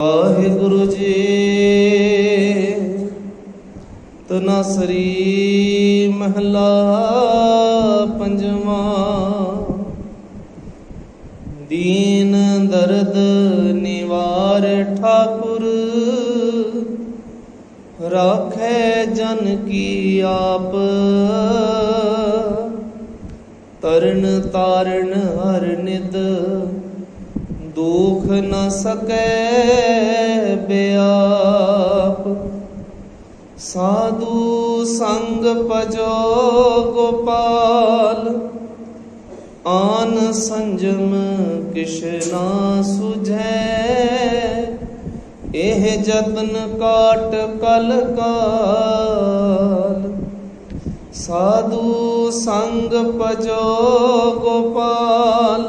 ਵਾਹਿਗੁਰੂ ਜੀ, ਤਨਾਸਰੀ ਮਹਲਾ ਪੰਜਵਾਂ। ਦੀਨ ਦਰਦ ਨਿਵਾਰ ਠਾਕੁਰ, ਰਾਖੈ ਜਨ ਕੀ ਆਪ। ਤਰਨ ਤਾਰਨ ਹਰ ਨਿਦ ਦੁਖ ਨ ਸਕੈ ਬਿਆਪ। ਸਾਧੂ ਸੰਗ ਪਜੋ ਗੋਪਾਲ, ਆਨ ਸੰਜਮ ਕਿਛ ਨਾ ਸੁਝੈ। ਇਹ ਜਤਨ ਕਾਟ ਕਲ ਕਾਲ। ਸਾਧੂ ਸੰਗ ਭਜੋ ਗੋਪਾਲ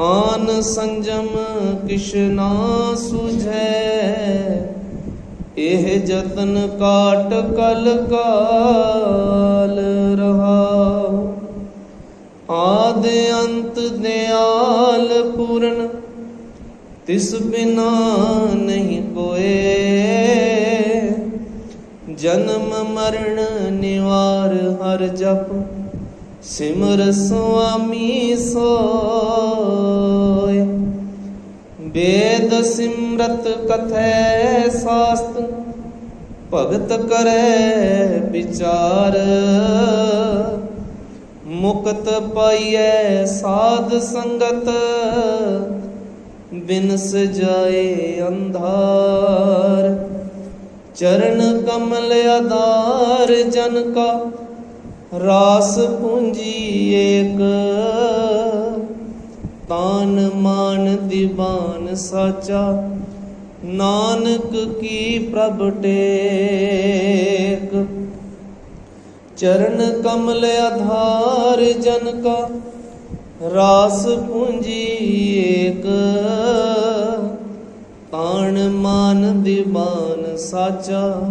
ਆਨ ਸੰਜਮ ਕਿਛ ਨਾ ਸੁਝੈ। ਇਹ ਜਤਨ ਕਾਟ ਕਲ ਕਾਲ ਰਹਾਉ। ਆਦ ਅੰਤ ਦਿਆਲ ਪੂਰਨ, ਤਿਸ ਬਿਨਾ ਨਹੀਂ ਕੋਏ ਜਨਮ ਮਰਨ ਨਿਵਾਰ ਹਰ ਜਪ ਸਿਮਰ ਸੁਆਮੀ ਸੋਇ ਵੇਦ ਸਿਮਰਤ ਕਥੈ ਸਾਸਤ, ਭਗਤ ਕਰੈ ਵਿਚਾਰ। ਮੁਕਤ ਪਾਈਐ ਸਾਧ ਸੰਗਤ, ਬਿਨਸ ਜਾਏ ਅੰਧਾਰ। ਚਰਨ ਕਮਲ ਆਧਾਰ ਜਨ ਕਾ ਰਾਸ ਪੂੰਜੀ ਏਕ। ਤਾਨ ਮਾਨ ਦੀਵਾਨ ਸਾਚਾ, ਨਾਨਕ ਕੀ ਪ੍ਰਭ ਟੇਕ। ਚਰਨ ਕਮਲ ਆਧਾਰ ਜਨ ਕਾ, ਰਾਸ ਪੂੰਜੀ ਏਕ। ਤਾਣ ਮਾਨ ਦੀਵਾਨ ਸਾਚਾ